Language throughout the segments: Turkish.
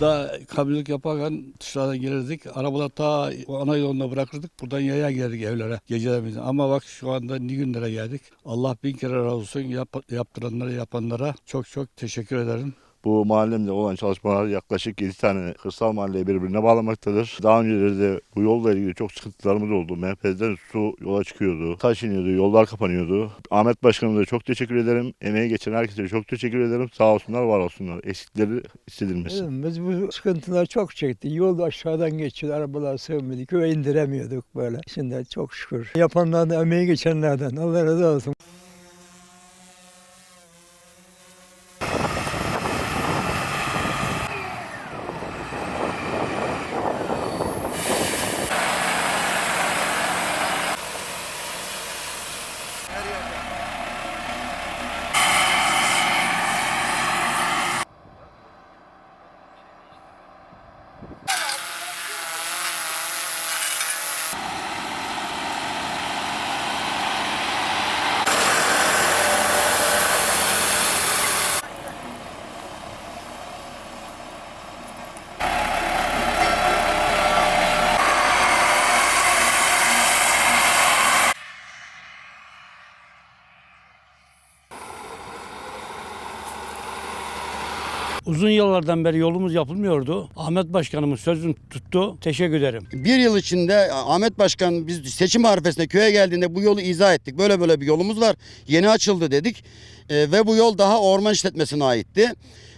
Daha kabilik yaparken dışarıdan gelirdik. Arabalar ta ana yoluna bırakırdık. Buradan yaya geldik evlere gecelerimiz. Ama bak şu anda ne günlere geldik. Allah bin kere razı olsun. Yap- yaptıranlara yapanlara çok çok teşekkür ederim. Bu mahallemde olan çalışmalar yaklaşık 7 tane kırsal mahalleyi birbirine bağlamaktadır. Daha önceleri de bu yolla ilgili çok sıkıntılarımız oldu. Menfezden su yola çıkıyordu. Taş iniyordu, yollar kapanıyordu. Ahmet Başkanımıza çok teşekkür ederim. Emeği geçen herkese çok teşekkür ederim. Sağ olsunlar, var olsunlar. Eksikleri hissedilmesin. Biz bu sıkıntılar çok çektik. Yol aşağıdan geçiyor, arabalar sığmıyordu. Köye indiremiyorduk böyle. Şimdi çok şükür. Yapanlardan, emeği geçenlerden. Allah razı olsun. Uzun yıllardan beri yolumuz yapılmıyordu. Ahmet Başkanımız sözünü tuttu. Teşekkür ederim. Bir yıl içinde Ahmet Başkan biz seçim harifesinde köye geldiğinde bu yolu izah ettik. Böyle böyle bir yolumuz var. Yeni açıldı dedik. E, ve bu yol daha orman işletmesine aitti.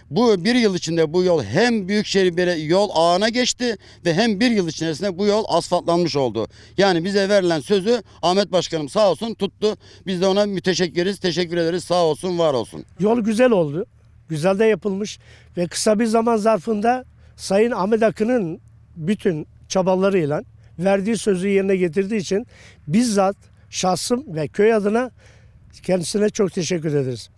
Bu bir yıl içinde bu yol hem Büyükşehir Belediye yol ağına geçti ve hem bir yıl içerisinde bu yol asfaltlanmış oldu. Yani bize verilen sözü Ahmet Başkanım sağ olsun tuttu. Biz de ona müteşekkiriz, teşekkür ederiz. Sağ olsun, var olsun. Yol güzel oldu. Güzel de yapılmış ve kısa bir zaman zarfında Sayın Ahmet Akın'ın bütün çabalarıyla verdiği sözü yerine getirdiği için bizzat şahsım ve köy adına kendisine çok teşekkür ederiz.